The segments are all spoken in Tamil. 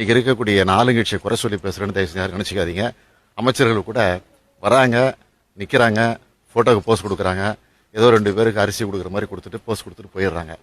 இன்னைக்கு இருக்கக்கூடிய நாலுங்கட்சி குறை சொல்லி பேசுறேன்னு தயவு செஞ்சு யாரும் அமைச்சர்கள் கூட வராங்க நிற்கிறாங்க ஃபோட்டோக்கு போஸ்ட் கொடுக்குறாங்க. ஏதோ ரெண்டு பேருக்கு அரிசி கொடுக்குற மாதிரி கொடுத்துட்டு போஸ்ட் கொடுத்துட்டு போயிடுறாங்க.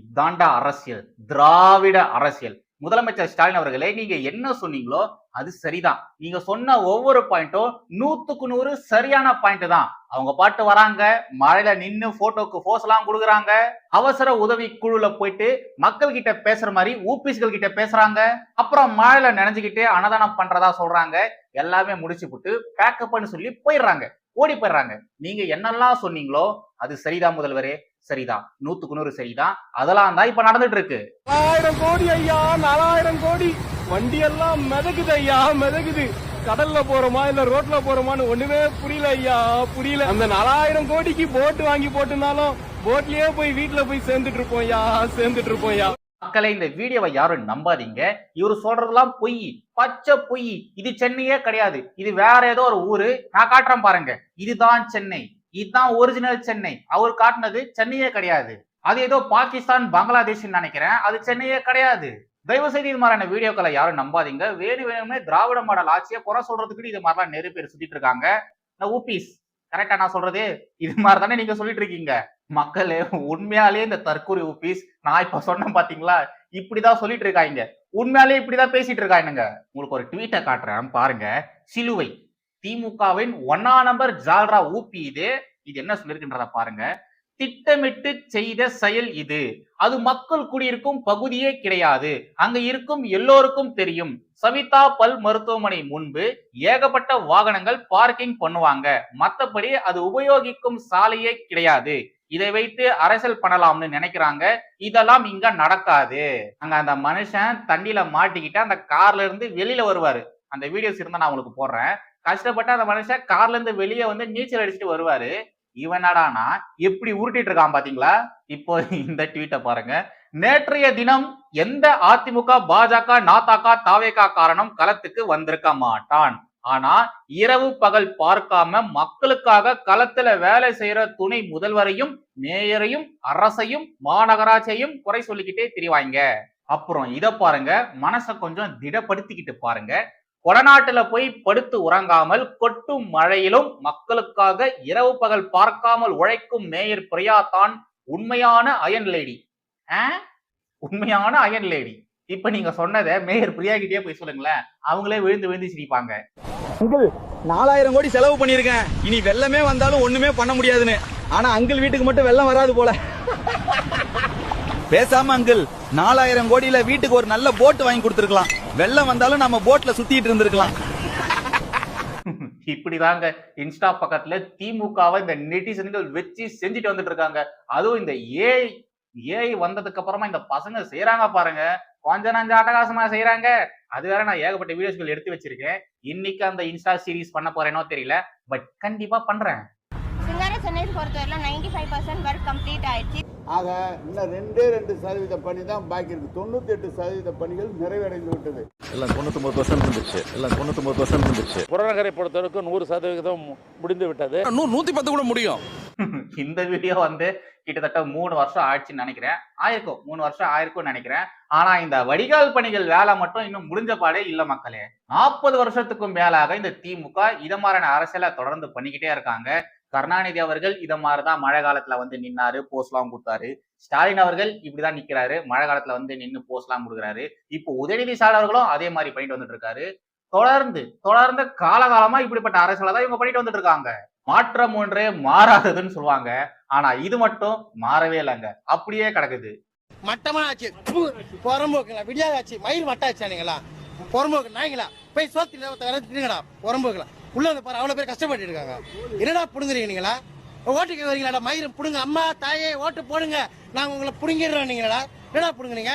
இதாண்டா அரசியல் திராவிட அரசியல். முதலமைச்சர் ஸ்டாலின் அவர்களே நீங்க என்ன சொன்னீங்களோ அது சரிதான். நீங்க சொன்ன ஒவ்வொரு பாயிண்ட்டும் நூத்துக்கு நூறு சரியான பாயிண்ட் தான். அவங்க பாட்டு வராங்க மழையில நின்னு போட்டோக்கு போஸ் எல்லாம் கொடுக்குறாங்க. அவசர உதவி குழுல போயிட்டு மக்கள் கிட்ட பேசுற மாதிரி ஊபிஸ்கள் கிட்ட பேசுறாங்க. அப்புறம் மழையில நினைஞ்சுக்கிட்டு அன்னதானம் பண்றதா சொல்றாங்க. எல்லாமே முடிச்சு போட்டு பேக்கப்னு சொல்லி போயிடுறாங்க. ஓடி போயிடுறாங்க. நீங்க என்னெல்லாம் சொன்னீங்களோ அது சரிதான் முதல்வரே. சரிதான் நூத்துக்கு நூறு சரிதான் அதெல்லாம் தான் இப்ப நடந்துட்டு இருக்கு நாலாயிரம் கோடி ஐயா நாலாயிரம் கோடி. வண்டி எல்லாம் மிதக்குது ஐயா மிதக்குது. கடல்ல போறோமா இல்ல ரோட்ல போறோமான்னு ஒண்ணுமே புரியல ஐயா புரியல. அந்த நாலாயிரம் கோடிக்கு போட் வாங்கி போட்டுனாலும் போட்லயே போய் வீட்டுல போய் சேர்ந்துட்டு இருப்போம் ஐயா சேர்ந்துட்டு இருப்போம் ஐயா. மக்களை இந்த வீடியோவை யாரும் நம்பாதீங்க. இவரு சொல்றதெல்லாம் பொய். பச்சை பொய். இது சென்னையே கிடையாது. இது வேற ஏதோ ஒரு ஊரு. நான் காட்டுறேன் பாருங்க. இதுதான் சென்னை. இதுதான் ஒரிஜினல் சென்னை. அவர் காட்டினது சென்னையே கிடையாது. அது ஏதோ பாகிஸ்தான் பங்களாதேஷ் நினைக்கிறேன். அது சென்னையே கிடையாது. தயவு செய்து இது மாதிரியான வீடியோக்களை யாரும் நம்பாதீங்க. வேணு வேணும்னே திராவிட மாடல் ஆட்சியை குறை சொல்றதுக்கு இது மாதிரிலாம் நிறைய பேர் சுத்திட்டு இருக்காங்க. இந்த ஊபிஸ் கரெக்டா நான் சொல்றது? இது மாதிரி தானே நீங்க சொல்லிட்டு இருக்கீங்க. மக்களே உண்மையாலே இந்த தற்கூரி ஊபிஸ் நான் இப்ப சொன்னேன் பாத்தீங்களா? இப்படிதான் சொல்லிட்டு இருக்காங்க. உண்மையாலே இப்படிதான் பேசிட்டு இருக்காங்க உங்களுக்கு ஒரு ட்வீட்டை காட்டுறேன் பாருங்க. சிலுவை. திமுகவின் ஒன்னா நம்பர் ஜால்ரா ஊப்பி இது. இது என்ன சொல்லிருக்கின்றத பாருங்க. திட்டமிட்டு செய்த செயல் இது. அது மக்கள் குடியிருக்கும் பகுதியே கிடையாது. அங்க இருக்கும் எல்லோருக்கும் தெரியும். சவிதா பல் மருத்துவமனை முன்பு ஏகப்பட்ட வாகனங்கள் பார்க்கிங் பண்ணுவாங்க. மத்தபடி அது உபயோகிக்கும் சாலையே கிடையாது. இதை வைத்து அரசியல் பண்ணலாம்னு நினைக்கிறாங்க. இதெல்லாம் இங்க நடக்காது. அங்க அந்த மனுஷன் தண்ணியில மாட்டிக்கிட்டு அந்த கார்ல இருந்து வெளியில வருவாரு. அந்த வீடியோஸ் இருந்தா நான் உங்களுக்கு போடுறேன். கஷ்டப்பட்டு அந்த மனுஷன் கார்ல இருந்து வெளியே வந்து நீச்சல் அடிச்சுட்டு வருவாரு. இவனடானா எப்படி உருட்டிட்டு இருக்கான் பாத்தீங்களா? இப்போ இந்த ட்வீட்டை பாருங்க. நேற்றைய தினம் எந்த அதிமுக பாஜக நாதாக்கா தாவேகா காரணம் களத்துக்கு வந்திருக்க மாட்டான். ஆனா இரவு பகல் பார்க்காம மக்களுக்காக களத்துல வேலை செய்யற துணை முதல்வரையும் மேயரையும் அரசையும் மாநகராட்சியையும் குறை சொல்லிக்கிட்டே திரிவாங்க அப்புறம் இத பாருங்க மனசை கொஞ்சம் திடப்படுத்திக்கிட்டு பாருங்க. கொடநாட்டுல போய் படுத்து உறங்காமல் கொட்டும் மழையிலும் மக்களுக்காக இரவு பகல் பார்க்காமல் உழைக்கும் மேயர் பிரியா தான் உண்மையான அயன் லேடி. உண்மையான அயன் லேடி. இப்ப நீங்க சொன்னதை மேயர் பிரியா கிட்டே போய் சொல்லுங்களேன். அவங்களே விழுந்து விழுந்து சிரிப்பாங்க. அங்கிள் நாலாயிரம் கோடி செலவு பண்ணியிருக்கேன். இனி வெள்ளமே வந்தாலும் ஒண்ணுமே பண்ண முடியாதுன்னு. ஆனா அங்கிள் வீட்டுக்கு மட்டும் வெள்ளம் வராது போல. பேசாம அங்கிள் நாலாயிரம் கோடியில வீட்டுக்கு ஒரு நல்ல போட்டு வாங்கி கொடுத்துருக்கலாம். வெள்ளம் வந்தாலும் நம்ம போட்ல சுத்திட்டு இருந்திருக்கலாம். இப்படிதாங்க இன்ஸ்டா பக்கத்துல திமுகவை இந்த நெட்டிசன்கள் வச்சு செஞ்சுட்டு வந்துட்டு இருக்காங்க. அதுவும் இந்த ஏஐ ஏஐ வந்ததுக்கு அப்புறமா இந்த பசங்க செய்யறாங்க பாருங்க. கொஞ்ச நஞ்ச அட்டகாசமா செய்யறாங்க அது வேற நான் ஏகப்பட்ட வீடியோஸ்கள் எடுத்து வச்சிருக்கேன். இன்னைக்கு அந்த இன்ஸ்டா சீரிஸ் பண்ண போறேனோ தெரியல பட் கண்டிப்பா பண்றேன். சென்னை பொறுத்தவரையிலும் ninety five percent work complete ஆயிடுச்சு. ஆக இன்னும் ரெண்டே ரெண்டு சதவீத பணி தான் பாக்கி இருக்கு. தொண்ணூத்தி எட்டு சதவீத பணிகள் நிறைவடைந்து விட்டது. எல்லாம் தொண்ணூத்தொம்பது பர்சன்ட் இருந்துச்சு எல்லாம் தொண்ணூத்தொம்பது பர்சன்ட் இருந்துச்சு புறநகரை பொறுத்தவரைக்கும் நூறு சதவிகிதம் முடிந்து விட்டது. நூத்தி பத்து கூட முடியும். இந்த வீடியோ வந்து கிட்டத்தட்ட மூணு வருஷம் ஆயிடுச்சுன்னு நினைக்கிறேன். ஆயிருக்கும். மூணு வருஷம் ஆயிருக்கும்னு நினைக்கிறேன். ஆனா இந்த வடிகால் பணிகள் வேலை மட்டும் இன்னும் முடிஞ்ச பாடே இல்ல மக்களே. நாற்பது வருஷத்துக்கும் மேலாக இந்த திமுக இத மாதிரியான அரசியலை தொடர்ந்து பண்ணிக்கிட்டே இருக்காங்க. கருணாநிதி அவர்கள் இத மாதிரிதான் மழை காலத்துல வந்து நின்னாரு போஸ்ட்லாம் கொடுத்தாரு. ஸ்டாலின் அவர்கள் இப்படிதான் நிக்கிறாரு மழை காலத்துல வந்து நின்னு போஸ்ட்லாம் கொடுக்குறாரு. இப்போ உதயநிதி ஸ்டாலின் அவர்களும் அதே மாதிரி பண்ணிட்டு வந்துட்டு இருக்காரு. தொடர்ந்து தொடர்ந்து காலகாலமா இப்படிப்பட்ட அரசியலை தான் இவங்க பண்ணிட்டு வந்துட்டு இருக்காங்க. மாற்றம் ஒன்றே மாறாததுன்னு சொல்லுவாங்க. ஆனா இது மட்டும் மாறவே இல்லைங்க. அப்படியே கிடக்குது. மட்டமா ஆச்சு புறம்போக்குங்களா? மயில் மட்டாச்சானுங்களா புறம்போக்கு நாய்ங்களா? போய் சோத்து தின்னுங்கடா புறம்போக்குல. உள்ள வந்து பாரு அவ்வளவு பேர் கஷ்டப்பட்டு இருக்காங்க. என்னடா புடுங்குறீங்க நீங்களா? ஓட்டுக்கு வரீங்களாடா மயிரும் புடுங்க அம்மா தாயே ஓட்டு போடுங்க. நாங்க உங்களை புடுங்கிடுறோம் நீங்களா என்னடா புடுங்குறீங்க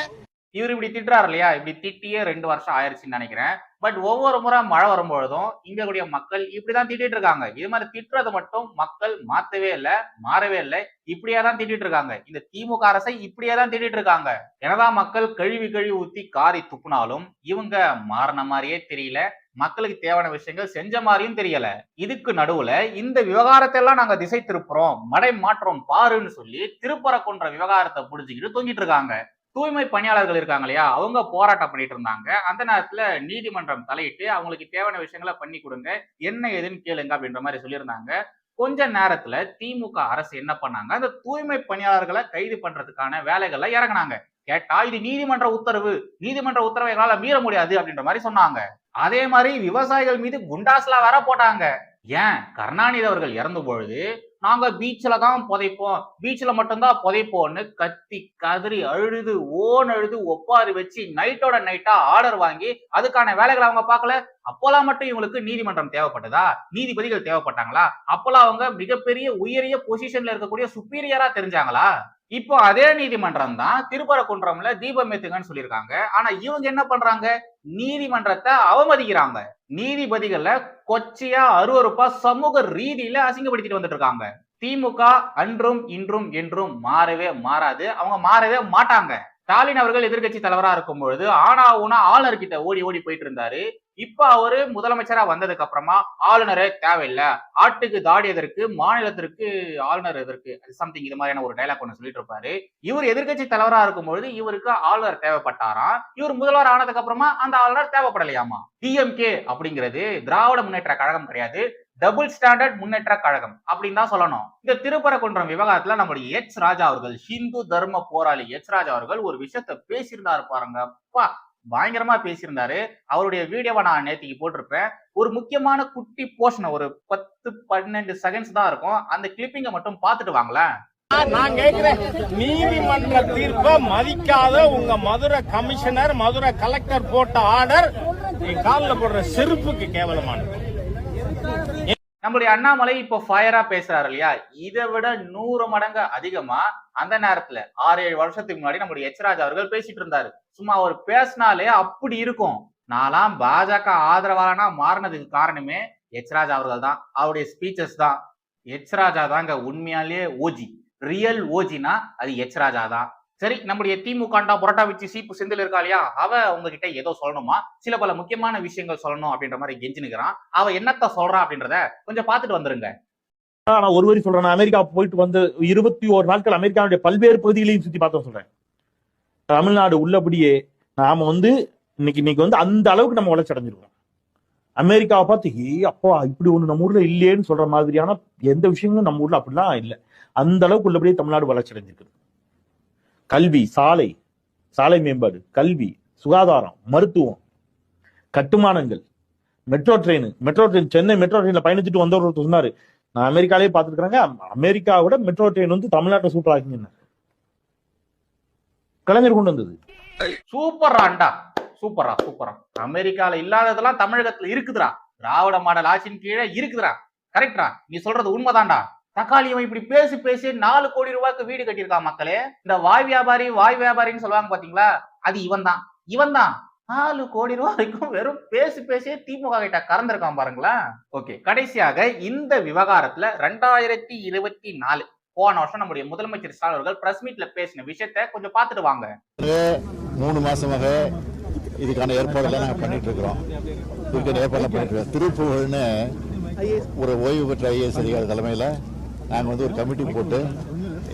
இவர் இப்படி திட்டுறாரு இல்லையா? இப்படி திட்டியே ரெண்டு வருஷம் ஆயிடுச்சுன்னு நினைக்கிறேன். பட் ஒவ்வொரு முறை மழை வரும்பொழுதும் இங்க கூடிய மக்கள் இப்படிதான் திட்டிட்டு இருக்காங்க. இது மாதிரி திட்டுறது மட்டும் மக்கள் மாத்தவே இல்லை மாறவே இல்லை. இப்படியே தான் திட்டிட்டு இருக்காங்க. இந்த திமுக அரசை இப்படியே தான் திட்டிட்டு இருக்காங்க. என்னதான் மக்கள் கழுவி கழுவி ஊத்தி காரி துப்புனாலும் இவங்க மாறின மாதிரியே தெரியல. மக்களுக்கு தேவையான விஷயங்கள் செஞ்ச மாதிரியும் தெரியல. இதுக்கு நடுவுல இந்த விவகாரத்தை எல்லாம் நாங்க திசை திருப்புறோம் மடை மாற்றம் பாருன்னு சொல்லி திருப்பரக்குன்ற விவகாரத்தை புடிச்சுக்கிட்டு தூங்கிட்டு இருக்காங்க. தூய்மை பணியாளர்கள் இருக்காங்க இல்லையா அவங்க போராட்டம் பண்ணிட்டு இருந்தாங்க. அந்த நேரத்துல நீதிமன்றம் தலையிட்டு அவங்களுக்கு தேவையான விஷயங்களை பண்ணி கொடுங்க என்ன ஏதுன்னு கேளுங்க அப்படின்ற மாதிரி சொல்லியிருந்தாங்க. கொஞ்ச நேரத்துல திமுக அரசு என்ன பண்ணாங்க அந்த தூய்மை பணியாளர்களை கைது பண்றதுக்கான வேலைகள்ல இறங்குனாங்க. கேட்டா இது நீதிமன்ற உத்தரவு நீதிமன்ற உத்தரவை எங்களால மீற முடியாது அப்படின்ற மாதிரி சொன்னாங்க. அதே மாதிரி விவசாயிகள் மீது குண்டாஸ்லாம் வர போட்டாங்க. ஏன்? கருணாநிதி அவர்கள் இறந்த பொழுது நாங்க பீச்சில் தான் புதைப்போம். பீச்சில் மட்டும்தான் புதைப்போம்னு கத்தி கதறி அழுது ஓன் அழுது ஒப்பாரி வச்சு நைட்டோட நைட்டா ஆர்டர் வாங்கி அதுக்கான வேலைகளை அவங்க பார்க்கல. அப்போலாம் மட்டும் இவங்களுக்கு நீதிமன்றம் தேவைப்பட்டதா? நீதிபதிகள் தேவைப்பட்டாங்களா? அப்போலாம் அவங்க மிகப்பெரிய உயரிய பொசிஷன்ல இருக்கக்கூடிய சுப்பீரியரா தெரிஞ்சாங்களா? இப்போ அதே நீதிமன்றம் தான் திருப்பரங்குன்றம்ல தீபம் ஏத்துங்கன்னு சொல்லியிருக்காங்க. ஆனா இவங்க என்ன பண்றாங்க? நீதிமன்றத்தை அவமதிக்கிறாங்க. நீதிபதிகளை கொச்சையா அருவறுப்பா சமூக ரீதியில அசிங்கப்படுத்திட்டு வந்துட்டு இருக்காங்க திமுக அன்றும் இன்றும் என்றும் மாறவே மாறாது. அவங்க மாறவே மாட்டாங்க. ஸ்டாலின் அவர்கள் எதிர்க்கட்சி தலைவரா இருக்கும் பொழுது ஆனா ஊனா ஆளுநர்கிட்ட ஓடி ஓடி போயிட்டு இருந்தாரு இப்ப அவரு முதலமைச்சரா வந்ததுக்கு அப்புறமா ஆளுநரே தேவையில்லை. ஆட்டுக்கு தாடி எதற்கு மாநிலத்திற்கு ஆளுநர் எதற்கு சம்திங் இது மாதிரியான ஒரு டைலாக் ஒன்று சொல்லிட்டு இருப்பாரு. இவர் எதிர்க்கட்சி தலைவரா இருக்கும் பொழுது இவருக்கு ஆளுநர் தேவைப்பட்டாராம். இவர் முதல்வர் ஆனதுக்கு அப்புறமா அந்த ஆளுநர் தேவைப்படலையாமா? டிஎம்கே அப்படிங்கிறது திராவிட முன்னேற்ற கழகம் கிடையாது. டபுள் ஸ்டாண்டர்ட் முன்னேற்ற கழகம் அப்படின்னு தான் சொல்லணும். இந்த திருப்பரங்குன்றம் விவகாரத்துல நம்முடைய எச் ராஜா அவர்கள் ஹிந்து தர்ம போராளி எச் ராஜா அவர்கள் ஒரு விஷயத்த பேசியிருந்தாரு பாருங்க. அப்பா பயங்கரமா பேசியிருந்தாரு. அவருடைய வீடியோவை நான் நேத்திக்கு போட்டிருப்பேன். ஒரு முக்கியமான குட்டி போர்ஷன் ஒரு பத்து பன்னெண்டு செகண்ட்ஸ் தான் இருக்கும். அந்த கிளிப்பிங்க மட்டும் பார்த்துட்டு வாங்களேன். நான் கேக்குறேன் நீதிமன்ற தீர்ப்பை மதிக்காத உங்க மதுரை கமிஷனர் மதுரை கலெக்டர் போட்ட ஆர்டர் காலில் போடுற செருப்புக்கு கேவலமானது. நம்மளுடைய அண்ணாமலை இப்போ ஃபயரா பேசுறாரு இல்லையா? இதை விட நூறு மடங்கு அதிகமா அந்த நேரத்துல ஆறு ஏழு வருஷத்துக்கு முன்னாடி நம்மளுடைய எச்ராஜ் அவர்கள் பேசிட்டு இருந்தாரு. சும்மா அவர் பேசினாலே அப்படி இருக்கும். நான்லாம் பாஜக ஆதரவாளனா மாறினதுக்கு காரணமே எச்ராஜ் அவர்கள் தான். அவருடைய ஸ்பீச்சஸ் தான். எச்ராஜா தாங்க உண்மையாலேயே ஓஜி ரியல் ஓஜினா அது எச்ராஜா தான். சரி நம்முடைய திமுகண்டா புரட்டா வச்சு சீப்பு செந்தில் இருக்கா இல்லையா? அவ உங்ககிட்ட ஏதோ சொல்லணுமா? சில பல முக்கியமான விஷயங்கள் சொல்லணும் அப்படின்ற மாதிரி கெஞ்சினுக்கிறான். அவ என்னத்த சொல்றா அப்படின்றத கொஞ்சம் பார்த்துட்டு வந்துருங்க. நான் ஒரு வரி சொல்றேன். அமெரிக்கா போயிட்டு வந்து இருபத்தி ஒரு நாட்கள் அமெரிக்காவுடைய பல்வேறு பகுதிகளையும் சுத்தி பார்த்தோம் சொல்றேன். தமிழ்நாடு உள்ளபடியே நாம வந்து இன்னைக்கு இன்னைக்கு வந்து அந்த அளவுக்கு நம்ம வளர்ச்சி அடைஞ்சிருக்கோம். அமெரிக்காவை பார்த்து ஏ அப்பா இப்படி ஒண்ணு நம்ம ஊர்ல இல்லையேன்னு சொல்ற மாதிரியான எந்த விஷயங்களும் நம்ம ஊர்ல அப்படிலாம் இல்லை. அந்த அளவுக்கு உள்ளபடியே தமிழ்நாடு வளர்ச்சி அடைஞ்சிருக்கு கல்வி சாலை சாலை மேம்பாடு கல்வி சுகாதாரம் மருத்துவம் கட்டுமானங்கள் metro train metro train Chennai metro ட்ரெயின்ல பயணிச்சுட்டு வந்தவர் ஒருத்தர் சொன்னாரு. நான் அமெரிக்காலே அமெரிக்கா அமெரிக்காவோட மெட்ரோ ட்ரெயின் வந்து தமிழ்நாட்டை சூப்பர் கலைஞர் கொண்டு வந்தது. சூப்பராண்டா சூப்பரா சூப்பரா அமெரிக்கால இல்லாததெல்லாம் தமிழகத்துல இருக்குதுடா. திராவிட மாடல் ஆட்சியின் கீழே இருக்குதுடா. கரெக்டா நீ சொல்றது உண்மைதான்டா. தக்காளி இவன் இப்படி பேசி பேசி நாலு கோடி ரூபாய்க்கு வீடு கட்டியிருக்கான் மக்களே? இந்த வாய் வியாபாரி வாய் வியாபாரின்னு சொல்லுவாங்க பாத்தீங்களா? அது இவன் தான் இவன் தான் நாலு கோடி ரூபாய்க்கும் வெறும் பேசி பேசியே திமுக கிட்ட கறந்திருக்கான் பாருங்களேன். ஓகே. கடைசியாக இந்த விவகாரத்துல ரெண்டாயிரத்தி இருபத்தி நாலு போன வருஷம் நம்முடைய முதலமைச்சர் ஸ்டாலின் அவர்கள் பிரஸ் மீட்ல பேசின விஷயத்த கொஞ்சம் பார்த்துட்டு வாங்க. மூணு மாசமாக இதுக்கான ஏற்பாடுகளை நாங்கள் பண்ணிட்டு இருக்கிறோம். இதுக்கான ஏற்பாடுலாம் பண்ணிட்டு இருக்கோம். திருப்புகழ்னு ஒரு ஓய்வு பெற்ற ஐஏஎஸ் அதிகாரி தலைமையில் நாங்கள் வந்து ஒரு கமிட்டி போட்டு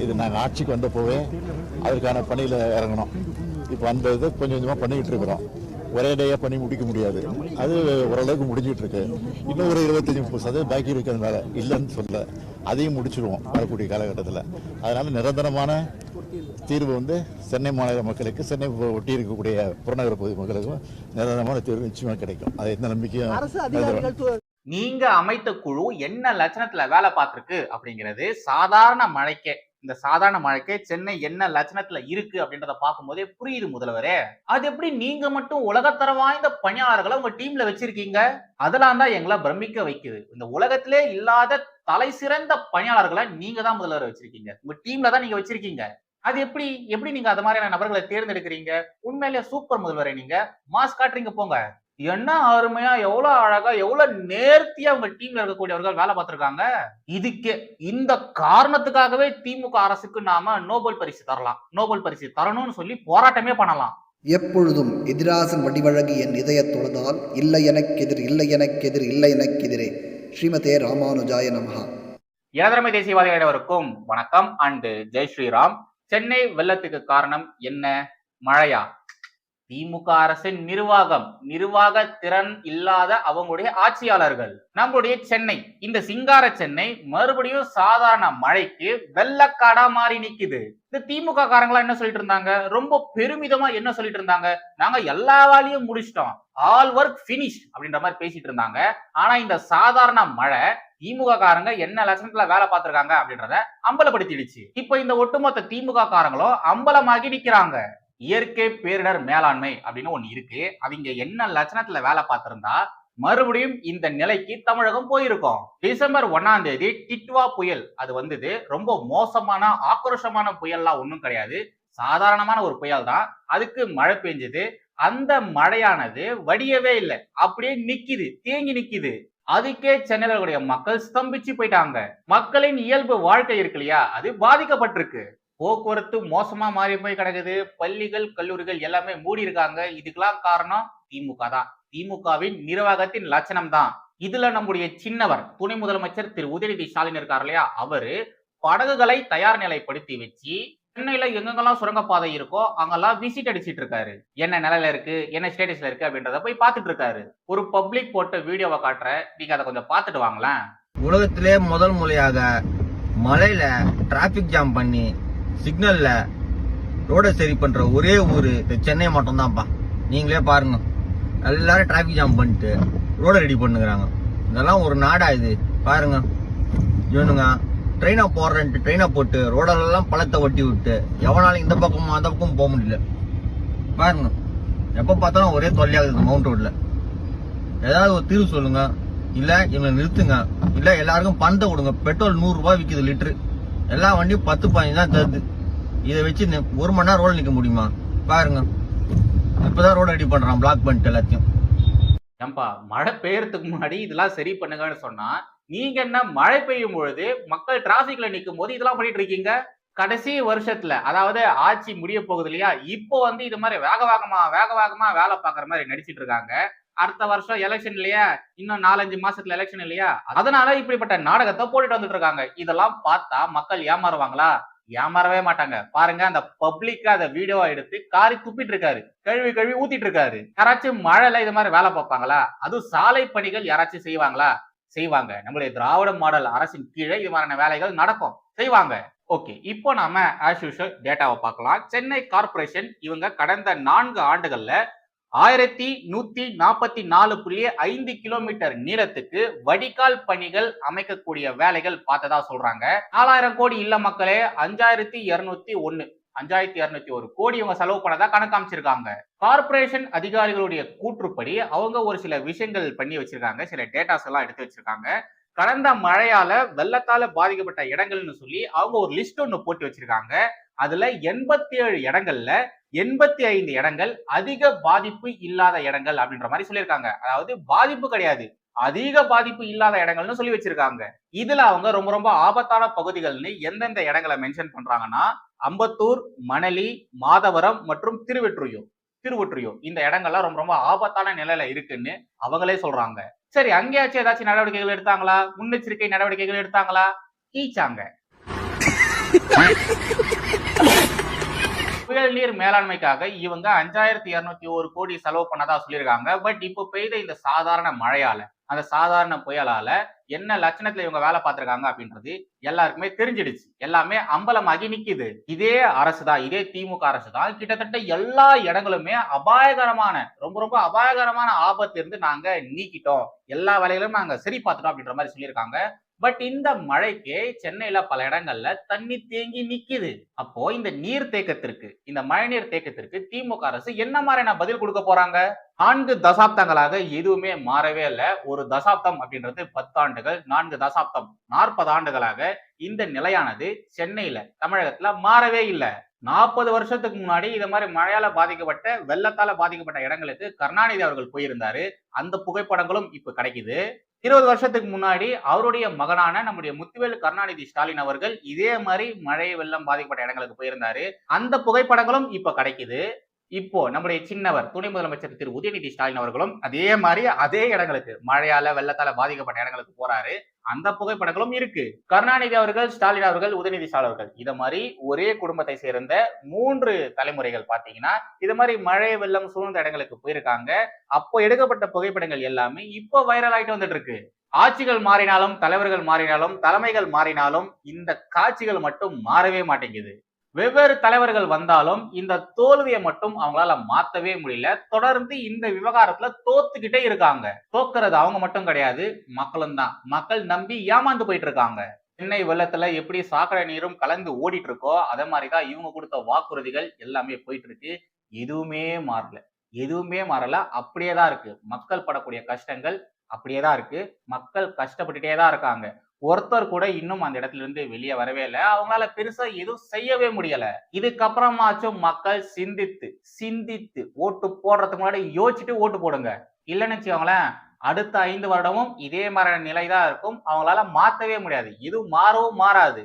இது நாங்கள் ஆட்சிக்கு வந்த போவே அதற்கான பணியில் இறங்கணும். இப்போ அந்த இது கொஞ்சம் கொஞ்சமாக பண்ணிக்கிட்டு இருக்கிறோம். ஒரே டேயாக பண்ணி முடிக்க முடியாது. அது ஓரளவுக்கு முடிஞ்சிட்டு இருக்கு. இன்னும் ஒரு இருபத்தஞ்சி முப்பது சதவீதம் பாக்கி இருக்கிறதுனால இல்லைன்னு சொல்ல. அதையும் முடிச்சிருவோம் வரக்கூடிய காலகட்டத்தில். அதனால நிரந்தரமான தீர்வு வந்து சென்னை மாநகர மக்களுக்கு சென்னை ஒட்டி இருக்கக்கூடிய புறநகர பகுதி மக்களுக்கும் நிரந்தரமான தீர்வு நிச்சயமாக கிடைக்கும். அது எந்த நம்பிக்கையும் நீங்க அமைத்த குழு என்ன லட்சணத்துல வேலை பார்த்துருக்கு அப்படிங்கிறது சாதாரண மழைக்கே இந்த சாதாரண மழைக்கே சென்னை என்ன லட்சணத்துல இருக்கு அப்படின்றத பார்க்கும்போதே புரியுது முதல்வரே. அது எப்படி நீங்க மட்டும் உலகத்தர வாய்ந்த பணியாளர்களை உங்க டீம்ல வச்சிருக்கீங்க? அதெல்லாம் தான் எங்களை பிரமிக்க வைக்குது. இந்த உலகத்திலே இல்லாத தலை சிறந்த பணியாளர்களை நீங்க தான் முதல்வர் வச்சிருக்கீங்க. உங்க டீம்ல தான் நீங்க வச்சிருக்கீங்க. அது எப்படி எப்படி நீங்க அது மாதிரியான நபர்களை தேர்ந்தெடுக்கிறீங்க? உண்மையிலேயே சூப்பர் முதல்வரே நீங்க. மாஸ் காட்டுறீங்க போங்க. என்ன அருமையா எவ்வளவு அழகா எவ்வளவு நேர்த்தியா உங்க டீம்ல இருக்கக்கூடியவர்கள் வேலை பார்த்திருக்காங்க? இதுக்கே இந்த காரணத்துக்காகவே திமுக அரசுக்கு நாம நோபல் பரிசு தரலாம். நோபல் பரிசு தரணும்னு சொல்லி போராட்டமே பண்ணலாம். எப்பொழுதும் எதிராசன் வடிவழகு என் இதயத் தொழுதால் இல்லை எனக்கெதிர் இல்லை எனக்கெதிர் இல்லை எனக்கெதிரே. ஸ்ரீமதே ராமானுஜாய நமஹா. இளதரமை தேசியவாதிகள் அனைவருக்கும் வணக்கம். அண்ட் ஜெய் ஸ்ரீராம். சென்னை வெள்ளத்துக்கு காரணம் என்ன? மழையா? திமுக அரசின் நிர்வாகம் நிர்வாக திறன் இல்லாத அவங்களுடைய ஆட்சியாளர்கள். நம்மளுடைய சென்னை இந்த சிங்கார சென்னை மறுபடியும் சாதாரண மழைக்கு வெள்ளக்காடா மாறி நிக்குது. இந்த திமுக காரங்களா என்ன சொல்லிட்டு இருந்தாங்க? ரொம்ப பெருமிதமா என்ன சொல்லிட்டு இருந்தாங்க? நாங்க எல்லா வேலையும் முடிச்சிட்டோம். ஆல் ஒர்க் பினிஷ் அப்படின்ற மாதிரி பேசிட்டு இருந்தாங்க. ஆனா இந்த சாதாரண மழை திமுக காரங்க என்ன லட்சணத்துல வேலை பார்த்திருக்காங்க அப்படின்றத அம்பலப்படுத்திடுச்சு. இப்போ இந்த ஒட்டுமொத்த திமுக காரங்களும் அம்பலமாகி நிக்கிறாங்க. இயற்கை பேரிடர் மேலாண்மை அப்படின்னு ஒண்ணு இருக்கு. அவங்க என்ன லட்சணத்துல வேலை பார்த்திருந்தா மறுபடியும் இந்த நிலைக்கு தமிழகம் போயிருக்கோம். டிசம்பர் ஒன்னாம் தேதி டிட்வா புயல் அது வந்தது. ரொம்ப மோசமான ஆக்ரோஷமான புயல்லாம் ஒன்றும் கிடையாது. சாதாரணமான ஒரு புயல் தான். அதுக்கு மழை பெஞ்சது. அந்த மழையானது வடியவே இல்லை. அப்படியே நிக்குது. தேங்கி நிக்குது. அதுக்கே சென்னையில மக்கள் ஸ்தம்பிச்சு போயிட்டாங்க. மக்களின் இயல்பு வாழ்க்கை இருக்கு இல்லையா? அது பாதிக்கப்பட்டிருக்கு. போக்குவரத்து மோசமா மாறி போய் கிடக்குது. பள்ளிகள் கல்லூரிகள் எல்லாமே மூடி இருக்காங்க. இதுக்கெல்லாம் காரணம் திமுக தான். திமுகவின் நிர்வாகத்தின் லட்சணம் தான். இதுல நம்முடைய சின்னவர் துணை முதலமைச்சர் திரு. உதயநிதி ஸ்டாலின் இருக்கார் இல்லையா? அவரு படகுகளை தயார் நிலைப்படுத்தி வச்சு சென்னையில எங்கெங்கெல்லாம் சுரங்கப்பாதை இருக்கோ அங்கெல்லாம் விசிட் அடிச்சிட்டு இருக்காரு. என்ன நிலையில இருக்கு? என்ன ஸ்டேட்டஸ்ல இருக்கு? அப்படின்றத போய் பாத்துட்டு இருக்காரு. ஒரு பப்ளிக் போட்ட வீடியோவை காட்டுற. நீங்க அதை கொஞ்சம் பார்த்துட்டு வாங்களேன். உலகத்திலே முதல் முறையாக மலையில டிராபிக் ஜாம் பண்ணி சிக்னலில் ரோடை சரி பண்ணுற ஒரே ஊர் இந்த சென்னை மட்டும்தான்ப்பா. நீங்களே பாருங்க. எல்லாரும் டிராஃபிக் ஜாம் பண்ணிட்டு ரோடை ரெடி பண்ணுகிறாங்க. இதெல்லாம் ஒரு நாடா இது. பாருங்க. இவனுங்க ட்ரெயினை போடுறேன்ட்டு ட்ரெயினை போட்டு ரோடெல்லாம் பழத்தை ஒட்டி விட்டு எவனாலும் இந்த பக்கமும் அந்த பக்கமும் போக முடியல. பாருங்க. எப்போ பார்த்தாலும் ஒரே தொல்லையாகுது மவுண்ட் ரோட்டில் ஏதாவது ஒரு தீர்வு சொல்லுங்க. இல்லை இவங்களை நிறுத்துங்க. இல்லை எல்லாருக்கும் பணத்தை கொடுங்க பெட்ரோல் நூறுரூபா விற்கிது லிட்ரு லிட்டரு எல்லா வண்டியும் பத்து பதினஞ்சு தான் தருது. இதை வச்சு ஒரு மணி நேரம் ரோடு நிற்க முடியுமா? பாருங்க. இப்பதான் ரோடு ரெடி பண்றான் பிளாக் பண்ணிட்டு எல்லாத்தையும். ஏம்பா மழை பெய்யறதுக்கு முன்னாடி இதெல்லாம் சரி பண்ணுங்கன்னு சொன்னா நீங்க என்ன மழை பெய்யும் பொழுது மக்கள் டிராபிக்ல நிற்கும் போது இதெல்லாம் பண்ணிட்டு இருக்கீங்க? கடைசி வருஷத்துல அதாவது ஆட்சி முடிய போகுது இல்லையா? இப்போ வந்து இது மாதிரி வேக வேகமா வேக வேகமா வேலை பார்க்குற மாதிரி நடிச்சிட்டு இருக்காங்க. அடுத்த வருஷம் எலெக்ஷன் இல்லையா? இன்னும் நாலஞ்சு மாசத்துல எலெக்ஷன் இல்லையா? அதனால இப்படிப்பட்ட நாடகத்தை போட்டுட்டு வந்துட்டு இருக்காங்க. இதெல்லாம் பார்த்தா மக்கள் ஏமாறுவாங்களா? ஏமாறவே மாட்டாங்க. பாருங்க அந்த பப்ளிக்கா அந்த வீடியோவா எடுத்து காரி துப்பிட்டு இருக்காரு. கழுவி கழுவி ஊத்திட்டு இருக்காரு. யாராச்சும் மழைல இது மாதிரி வேலை பார்ப்பாங்களா? அதுவும் சாலை பணிகள் யாராச்சும் செய்வாங்களா? செய்வாங்க. நம்மளுடைய திராவிட மாடல் அரசின் கீழே இது மாதிரியான வேலைகள் நடக்கும். செய்வாங்க. ஓகே இப்போ நாம ஆஸ் யூஷுவல் டேட்டாவை பார்க்கலாம். சென்னை கார்ப்பரேஷன் இவங்க கடந்த நான்கு ஆண்டுகள்ல ஆயிரத்தி நூத்தி நாற்பத்தி நாலு புள்ளி ஐந்து கிலோமீட்டர் நீளத்துக்கு வடிகால் பணிகள் அமைக்கக்கூடிய வேலைகள் பார்த்ததா சொல்றாங்க. நாலாயிரம் கோடி இல்ல மக்களே அஞ்சாயிரத்தி இருநூத்தி ஒண்ணு அஞ்சாயிரத்தி இருநூத்தி ஒரு கோடி இவங்க செலவு பண்ணதா கணக்காமிச்சிருக்காங்க. கார்பரேஷன் கார்ப்பரேஷன் அதிகாரிகளுடைய கூற்றுப்படி அவங்க ஒரு சில விஷயங்கள் பண்ணி வச்சிருக்காங்க சில டேட்டாஸ் எல்லாம் எடுத்து வச்சிருக்காங்க. கடந்த மழையால வெள்ளத்தால பாதிக்கப்பட்ட இடங்கள்னு சொல்லி அவங்க ஒரு லிஸ்ட் ஒன்று போட்டு வச்சிருக்காங்க. அதுல எண்பத்தி ஏழு இடங்கள்ல எண்பத்தி ஐந்து இடங்கள் அதிக பாதிப்பு இல்லாத இடங்கள் அப்படின்ற மாதிரி சொல்லியிருக்காங்க. அதாவது பாதிப்பு கிடையாது. அதிக பாதிப்பு இல்லாத இடங்கள்னு சொல்லி வச்சிருக்காங்க. இதுல அவங்க ரொம்ப ரொம்ப ஆபத்தான பகுதிகள்னு எந்தெந்த இடங்களை மென்ஷன் பண்றாங்கன்னா அம்பத்தூர் மணலி மாதவரம் மற்றும் திருவெற்றியூர். திருவொற்றியூர். இந்த இடங்கள்லாம் ரொம்ப ரொம்ப ஆபத்தான நிலையில இருக்குன்னு அவங்களே சொல்றாங்க. சரி அங்கேயாச்சும் ஏதாச்சும் நடவடிக்கைகள் எடுத்தாங்களா? முன்னெச்சரிக்கை நடவடிக்கைகள் எடுத்தாங்களா? ஈச்சாங்க புயல் நீர் மேலாண்மைக்காக இவங்க அஞ்சாயிரத்தி இருநூத்தி ஒரு கோடி செலவு பண்ணதா சொல்லியிருக்காங்க. பட் இப்போ பெய்த இந்த சாதாரண மழையால அந்த சாதாரண புயலால என்ன லட்சணத்துல இவங்க வேலை பார்த்திருக்காங்க அப்படின்றது எல்லாருக்குமே தெரிஞ்சிடுச்சு. எல்லாமே அம்பலமாகி நிக்குது. இதே அரசு தான் இதே திமுக அரசு தான். கிட்டத்தட்ட எல்லா இடங்களுமே அபாயகரமான ரொம்ப ரொம்ப அபாயகரமான ஆபத்து இருந்து நாங்க நீக்கிட்டோம். எல்லா வேலைகளும் நாங்க சரி பார்த்துட்டோம் அப்படின்ற மாதிரி சொல்லியிருக்காங்க. பட் இந்த மழைக்கு சென்னையில பல இடங்கள்ல தண்ணி தேங்கி நிக்குது. அப்போ இந்த நீர் தேக்கத்திற்கு இந்த மழைநீர் தேக்கத்திற்கு திமுக அரசு என்ன மாதிரியான பதில் கொடுக்க போறாங்க? நான்கு தசாப்தங்களாக எதுவுமே மாறவே இல்லை. ஒரு தசாப்தம் அப்படின்றது பத்தாண்டுகள் நான்கு தசாப்தம் நாற்பது ஆண்டுகளாக இந்த நிலையானது சென்னையில தமிழகத்துல மாறவே இல்லை. நாற்பது வருஷத்துக்கு முன்னாடி இது மாதிரி மழையால பாதிக்கப்பட்ட வெள்ளத்தால பாதிக்கப்பட்ட இடங்களுக்கு கருணாநிதி அவர்கள் போயிருந்தாரு. அந்த புகைப்படங்களும் இப்ப கிடைக்குது. இருபது வருஷத்துக்கு முன்னாடி அவருடைய மகனான நம்முடைய முத்துவேலு கருணாநிதி ஸ்டாலின் அவர்கள் இதே மாதிரி மழை வெள்ளம் பாதிக்கப்பட்ட இடங்களுக்கு போயிருந்தாரு. அந்த புகைப்படங்களும் இப்ப கிடைக்குது. இப்போ நம்முடைய சின்னவர் துணை முதலமைச்சர் திரு உதயநிதி ஸ்டாலின் அவர்களும் அதே மாதிரி அதே இடங்களுக்கு மழையால வெள்ளத்தால பாதிக்கப்பட்ட இடங்களுக்கு போறாரு. அந்த புகைப்படங்களும் இருக்கு. கருணாநிதி அவர்கள் ஸ்டாலின் அவர்கள் உதயநிதி ஸ்டாலின் அவர்கள். இத மாதிரி ஒரே குடும்பத்தை சேர்ந்த மூன்று தலைமுறைகள் பாத்தீங்கன்னா இது மாதிரி மழை வெள்ளம் சூழ்ந்த இடங்களுக்கு போயிருக்காங்க. அப்போ எடுக்கப்பட்ட புகைப்படங்கள் எல்லாமே இப்போ வைரல் ஆயிட்டு வந்துட்டு இருக்கு. ஆட்சிகள் மாறினாலும் தலைவர்கள் மாறினாலும் தலைமைகள் மாறினாலும் இந்த காட்சிகள் மட்டும் மாறவே மாட்டேங்குது. வெவ்வேறு தலைவர்கள் வந்தாலும் இந்த தோல்வியை மட்டும் அவங்களால மாத்தவே முடியல. தொடர்ந்து இந்த விவகாரத்துல தோத்துக்கிட்டே இருக்காங்க. தோக்குறது அவங்க மட்டும் கிடையாது மக்களும் தான். மக்கள் நம்பி ஏமாந்து போயிட்டு இருக்காங்க. சென்னை வெள்ளத்துல எப்படி சாக்கடை நீரும் கலந்து ஓடிட்டு இருக்கோ அதே மாதிரிதான் இவங்க கொடுத்த வாக்குறுதிகள் எல்லாமே போயிட்டு இருக்கு எதுவுமே மாறல. எதுவுமே மாறல. அப்படியே தான் இருக்கு. மக்கள் படக்கூடிய கஷ்டங்கள் அப்படியே தான் இருக்கு. மக்கள் கஷ்டப்பட்டுட்டே தான் இருக்காங்க. ஒருத்தர் கூட இன்னும் அந்த இடத்துல இருந்து வெளியே வரவே இல்லை. அவங்களால பெருசா எதுவும் செய்யவே முடியல. இதுக்கப்புறமாச்சும் மக்கள் சிந்தித்து சிந்தித்து ஓட்டு போடுறதுக்கு முன்னாடி யோசிச்சுட்டு ஓட்டு போடுங்க. இல்லைன்னு வச்சுக்கோங்களேன் அடுத்த ஐந்து வருடமும் இதே மாதிரியான நிலை தான் இருக்கும். அவங்களால மாத்தவே முடியாது. இது மாறவும் மாறாது.